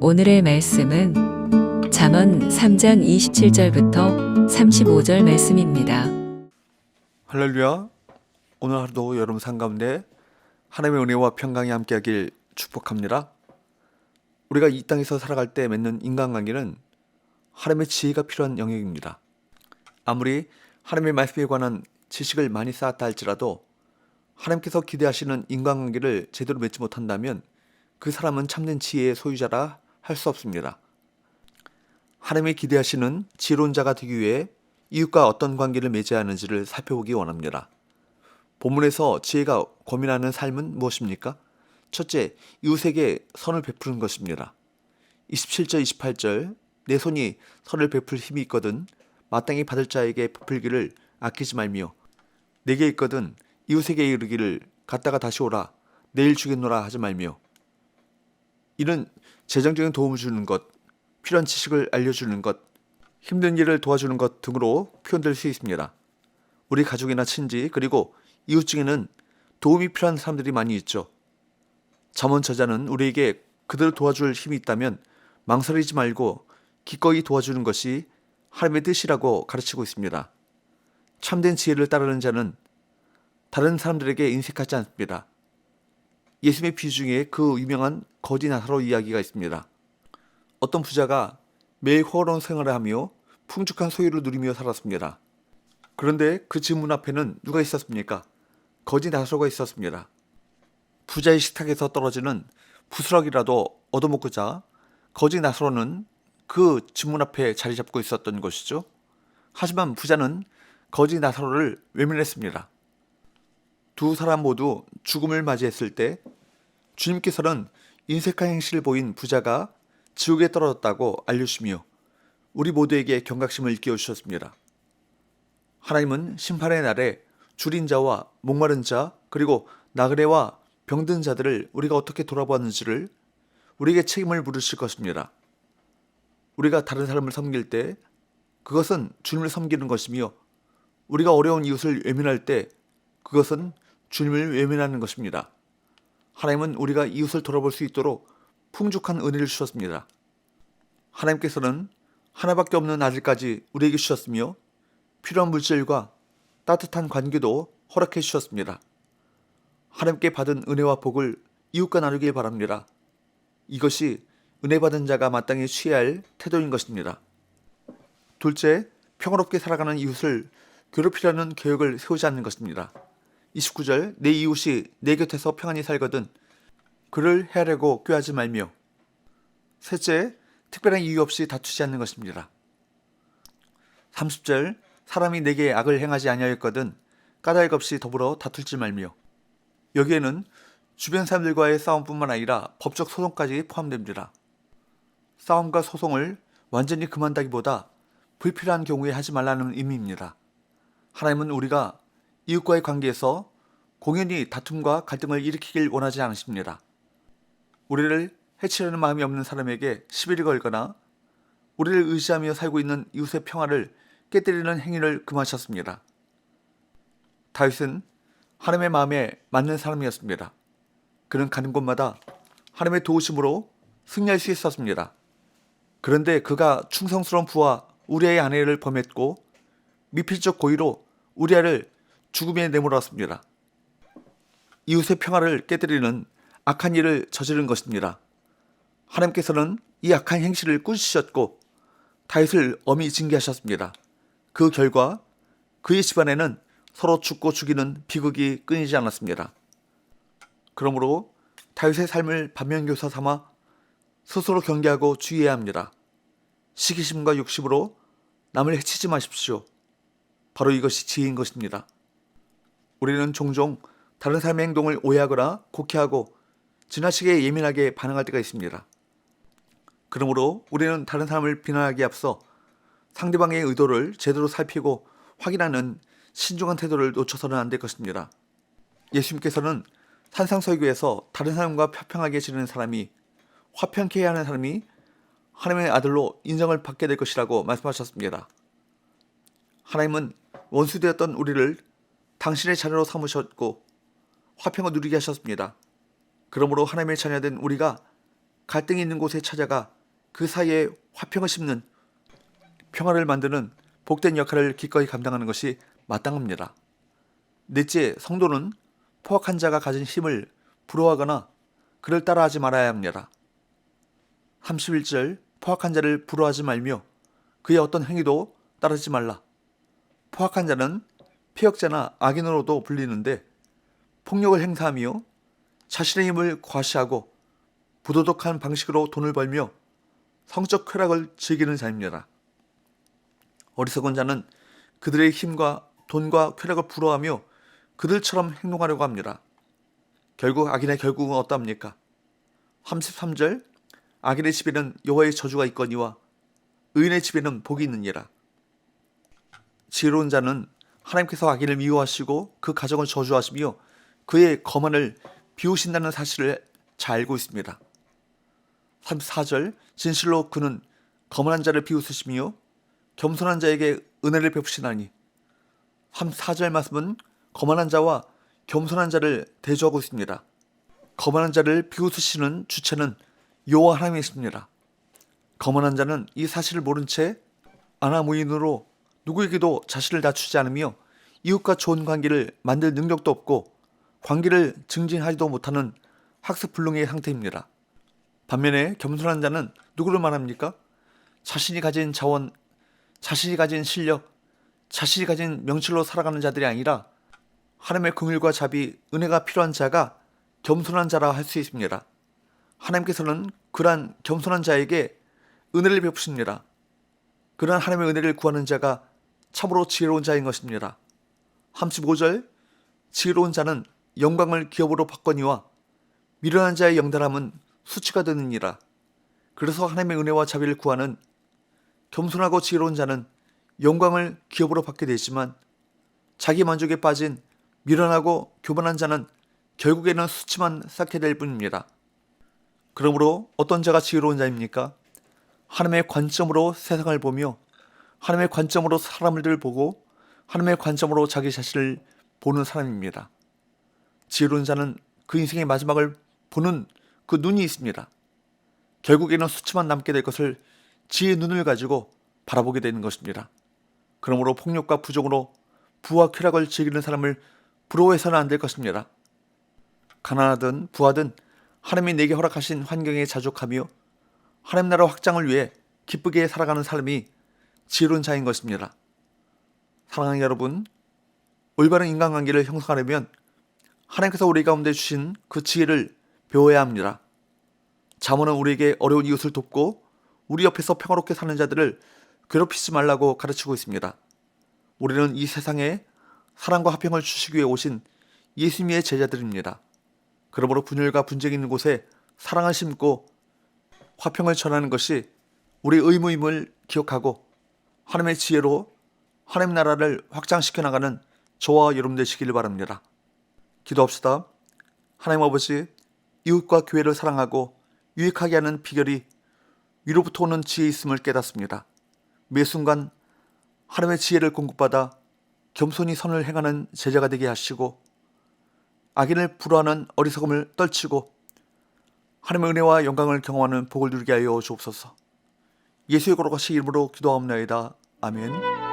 오늘의 말씀은 잠언 3장 27절부터 35절 말씀입니다. 할렐루야. 오늘 하루도 여러분 삶 가운데 하나님의 은혜와 평강이 함께하길 축복합니다. 우리가 이 땅에서 살아갈 때 맺는 인간관계는 하나님의 지혜가 필요한 영역입니다. 아무리 하나님의 말씀에 관한 지식을 많이 쌓았다 할지라도 하나님께서 기대하시는 인간관계를 제대로 맺지 못한다면 그 사람은 참된 지혜의 소유자라 할 수 없습니다. 하나님이 기대하시는 지혜로운 자가 되기 위해 이웃과 어떤 관계를 맺어야 하는지를 살펴보기 원합니다. 본문에서 지혜가 고민하는 삶은 무엇입니까? 첫째, 이웃에게 선을 베푸는 것입니다. 27절, 28절, 내 손이 선을 베풀 힘이 있거든 마땅히 받을 자에게 베풀기를 아끼지 말며 내게 있거든 이웃에게 이르기를 갔다가 다시 오라 내일 주겠노라 하지 말며 이는 재정적인 도움을 주는 것, 필요한 지식을 알려주는 것, 힘든 일을 도와주는 것 등으로 표현될 수 있습니다. 우리 가족이나 친지 그리고 이웃 중에는 도움이 필요한 사람들이 많이 있죠. 잠언 저자는 우리에게 그들을 도와줄 힘이 있다면 망설이지 말고 기꺼이 도와주는 것이 하나님의 뜻이라고 가르치고 있습니다. 참된 지혜를 따르는 자는 다른 사람들에게 인색하지 않습니다. 예수님의 비유 중에 그 유명한 거지 나사로 이야기가 있습니다. 어떤 부자가 매일 호화로운 생활을 하며 풍족한 소유를 누리며 살았습니다. 그런데 그 집 문 앞에는 누가 있었습니까? 거지 나사로가 있었습니다. 부자의 식탁에서 떨어지는 부스러기라도 얻어먹고자 거지 나사로는 그 집 문 앞에 자리 잡고 있었던 것이죠. 하지만 부자는 거지 나사로를 외면했습니다. 두 사람 모두 죽음을 맞이했을 때 주님께서는 인색한 행실을 보인 부자가 지옥에 떨어졌다고 알려주시며 우리 모두에게 경각심을 일깨워 주셨습니다. 하나님은 심판의 날에 줄인 자와 목마른 자 그리고 나그네와 병든 자들을 우리가 어떻게 돌아보았는지를 우리에게 책임을 물으실 것입니다. 우리가 다른 사람을 섬길 때 그것은 주님을 섬기는 것이며 우리가 어려운 이웃을 외면할 때 그것은 주님을 외면하는 것입니다. 하나님은 우리가 이웃을 돌아볼 수 있도록 풍족한 은혜를 주셨습니다. 하나님께서는 하나밖에 없는 아들까지 우리에게 주셨으며 필요한 물질과 따뜻한 관계도 허락해 주셨습니다. 하나님께 받은 은혜와 복을 이웃과 나누길 바랍니다. 이것이 은혜 받은 자가 마땅히 취해야 할 태도인 것입니다. 둘째, 평화롭게 살아가는 이웃을 괴롭히려는 계획을 세우지 않는 것입니다. 29절 내 이웃이 내 곁에서 평안히 살거든 그를 헤아려고 꾀하지 말며 셋째 특별한 이유 없이 다투지 않는 것입니다. 30절 사람이 내게 악을 행하지 아니하였거든 까닭 없이 더불어 다툴지 말며 여기에는 주변 사람들과의 싸움뿐만 아니라 법적 소송까지 포함됩니다. 싸움과 소송을 완전히 그만다기보다 불필요한 경우에 하지 말라는 의미입니다. 하나님은 우리가 이웃과의 관계에서 공연히 다툼과 갈등을 일으키길 원하지 않으십니다. 우리를 해치려는 마음이 없는 사람에게 시비를 걸거나 우리를 의지하며 살고 있는 이웃의 평화를 깨뜨리는 행위를 금하셨습니다. 다윗은 하나님의 마음에 맞는 사람이었습니다. 그는 가는 곳마다 하나님의 도우심으로 승리할 수 있었습니다. 그런데 그가 충성스러운 부하 우리의 아내를 범했고 미필적 고의로 우리아를 죽음에 내몰았습니다. 이웃의 평화를 깨뜨리는 악한 일을 저지른 것입니다. 하나님께서는 이 악한 행실을 꾸짖으셨고 다윗을 엄히 징계하셨습니다. 그 결과 그의 집안에는 서로 죽고 죽이는 비극이 끊이지 않았습니다. 그러므로 다윗의 삶을 반면교사 삼아 스스로 경계하고 주의해야 합니다. 시기심과 욕심으로 남을 해치지 마십시오. 바로 이것이 지혜인 것입니다. 우리는 종종 다른 사람의 행동을 오해하거나 곡해하고 지나치게 예민하게 반응할 때가 있습니다. 그러므로 우리는 다른 사람을 비난하기에 앞서 상대방의 의도를 제대로 살피고 확인하는 신중한 태도를 놓쳐서는 안 될 것입니다. 예수님께서는 산상설교에서 다른 사람과 평평하게 지내는 사람이 화평케 하는 사람이 하나님의 아들로 인정을 받게 될 것이라고 말씀하셨습니다. 하나님은 원수되었던 우리를 당신의 자녀로 삼으셨고 화평을 누리게 하셨습니다. 그러므로 하나님의 자녀된 우리가 갈등이 있는 곳에 찾아가 그 사이에 화평을 심는 평화를 만드는 복된 역할을 기꺼이 감당하는 것이 마땅합니다. 넷째, 성도는 포악한 자가 가진 힘을 부러워하거나 그를 따라하지 말아야 합니다. 31절 포악한 자를 부러워하지 말며 그의 어떤 행위도 따르지 말라. 포악한 자는 폐역자나 악인으로도 불리는데 폭력을 행사하며 자신의 힘을 과시하고 부도덕한 방식으로 돈을 벌며 성적 쾌락을 즐기는 자입니다. 어리석은 자는 그들의 힘과 돈과 쾌락을 부러워하며 그들처럼 행동하려고 합니다. 결국 악인의 결국은 어떠합니까? 33절 악인의 집에는 여호와의 저주가 있거니와 의인의 집에는 복이 있느니라. 지혜로운 자는 하나님께서 악인을 미워하시고 그 가정을 저주하시며 그의 거만을 비우신다는 사실을 잘 알고 있습니다. 34절 진실로 그는 거만한 자를 비웃으시며 겸손한 자에게 은혜를 베푸시나니 34절 말씀은 거만한 자와 겸손한 자를 대조하고 있습니다. 거만한 자를 비웃으시는 주체는 여호와 하나님이십니다. 거만한 자는 이 사실을 모른 채 아나무인으로 누구에게도 자신을 낮추지 않으며 이웃과 좋은 관계를 만들 능력도 없고 관계를 증진하지도 못하는 학습 불능의 상태입니다. 반면에 겸손한 자는 누구를 말합니까? 자신이 가진 자원, 자신이 가진 실력, 자신이 가진 명철로 살아가는 자들이 아니라 하나님의 긍휼과 자비, 은혜가 필요한 자가 겸손한 자라 할 수 있습니다. 하나님께서는 그러한 겸손한 자에게 은혜를 베푸십니다. 그러한 하나님의 은혜를 구하는 자가 참으로 지혜로운 자인 것입니다. 35절 지혜로운 자는 영광을 기업으로 바꿔니와 미련한 자의 영달함은 수치가 되느니라. 그래서 하나님의 은혜와 자비를 구하는 겸손하고 지혜로운 자는 영광을 기업으로 받게 되지만 자기 만족에 빠진 미련하고 교만한 자는 결국에는 수치만 쌓게 될 뿐입니다. 그러므로 어떤 자가 지혜로운 자입니까? 하나님의 관점으로 세상을 보며 하나님의 관점으로 사람들을 보고 하나님의 관점으로 자기 자신을 보는 사람입니다. 지혜로운 자는 그 인생의 마지막을 보는 그 눈이 있습니다. 결국에는 수치만 남게 될 것을 지혜의 눈을 가지고 바라보게 되는 것입니다. 그러므로 폭력과 부정으로 부와 쾌락을 즐기는 사람을 부러워해서는 안 될 것입니다. 가난하든 부하든 하나님이 내게 허락하신 환경에 자족하며 하나님 나라 확장을 위해 기쁘게 살아가는 사람이 지혜로운 자인 것입니다. 사랑하는 여러분, 올바른 인간관계를 형성하려면 하나님께서 우리 가운데 주신 그 지혜를 배워야 합니다. 자문은 우리에게 어려운 이웃을 돕고 우리 옆에서 평화롭게 사는 자들을 괴롭히지 말라고 가르치고 있습니다. 우리는 이 세상에 사랑과 화평을 주시기 위해 오신 예수님의 제자들입니다. 그러므로 분열과 분쟁이 있는 곳에 사랑을 심고 화평을 전하는 것이 우리 의무임을 기억하고 하나님의 지혜로 하나님 나라를 확장시켜 나가는 저와 여러분 되시기를 바랍니다. 기도합시다. 하나님 아버지, 이웃과 교회를 사랑하고 유익하게 하는 비결이 위로부터 오는 지혜 있음을 깨닫습니다. 매 순간 하나님의 지혜를 공급받아 겸손히 선을 행하는 제자가 되게 하시고 악인을 불허하는 어리석음을 떨치고 하나님의 은혜와 영광을 경험하는 복을 누리게 하여 주옵소서. 예수의 거룩하신 이름으로 기도하옵나이다. 아멘.